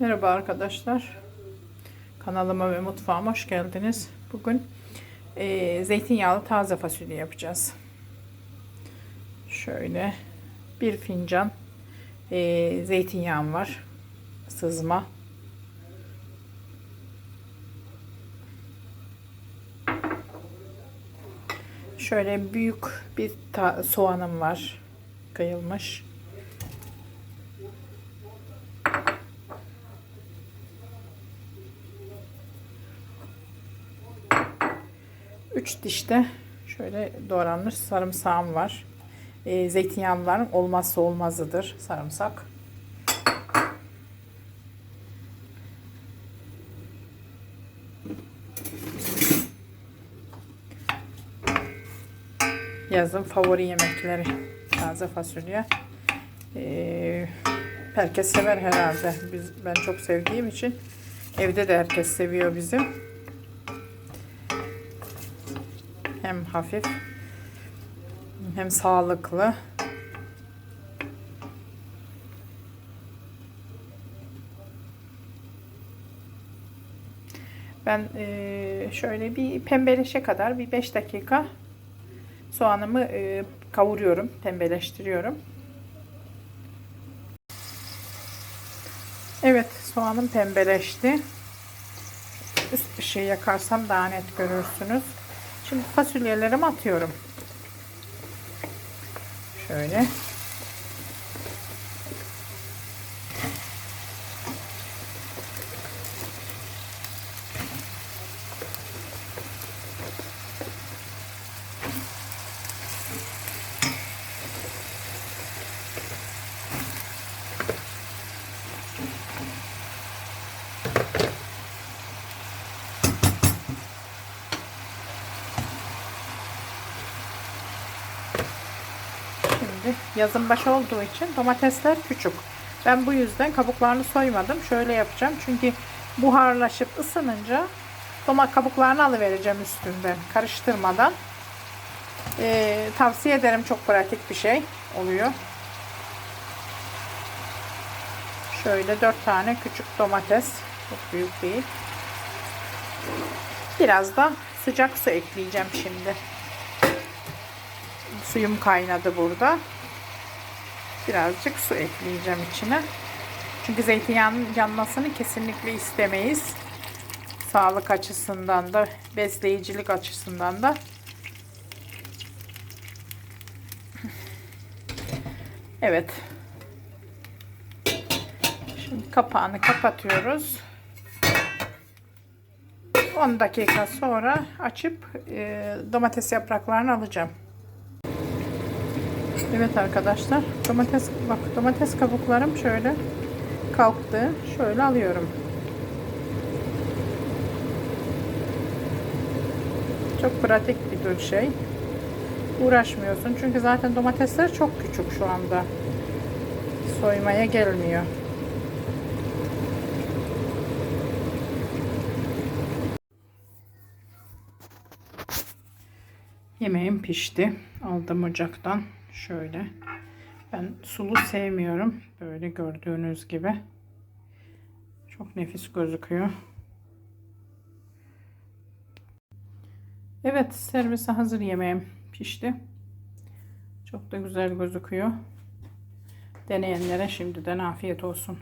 Merhaba arkadaşlar. Kanalıma ve mutfağıma hoş geldiniz. Bugün e, zeytinyağlı taze fasulye yapacağız. Şöyle bir fincan e, zeytinyağım var. Sızma. Şöyle büyük bir soğanım var. Kıyılmış. Üç dişte şöyle doğranmış sarımsağım var. E, zeytinyağlıların olmazsa olmazıdır sarımsak. Yazın favori yemekleri taze fasulye. E, herkes sever herhalde. Biz, ben çok sevdiğim için evde de herkes seviyor bizim. Hem hafif hem sağlıklı. Ben eee, şöyle bir pembeleşe kadar bir 5 dakika soğanımı eee, kavuruyorum, pembeleştiriyorum. Evet, soğanım pembeleşti. Üst ışığı yakarsam daha net görürsünüz. Şimdi fasulyelerimi atıyorum. Şöyle. Şimdi yazın başı olduğu için domatesler küçük. Ben bu yüzden kabuklarını soymadım. Şöyle yapacağım. Çünkü buharlaşıp ısınınca domates kabuklarını alıvereceğim üstünden. Karıştırmadan. Ee, tavsiye ederim. Çok pratik bir şey oluyor. Şöyle 4 tane küçük domates. Çok büyük değil. Biraz da sıcak su ekleyeceğim şimdi. Suyum kaynadı burada. Birazcık su ekleyeceğim içine. Çünkü zeytinyağının yanmasını kesinlikle istemeyiz. Sağlık açısından da, besleyicilik açısından da. Evet. Şimdi kapağını kapatıyoruz. 10 dakika sonra açıp e, domates yapraklarını alacağım. Evet arkadaşlar domates bak domates kabuklarım şöyle kalktı. Şöyle alıyorum. Çok pratik bir şey. Uğraşmıyorsun çünkü zaten domatesler çok küçük şu anda. Soymaya gelmiyor. Yemeğim pişti. Aldım ocaktan. Şöyle. Ben sulu sevmiyorum. Böyle gördüğünüz gibi. Çok nefis gözüküyor. Evet, servise hazır yemeğim pişti. Çok da güzel gözüküyor. Deneyenlere şimdiden afiyet olsun.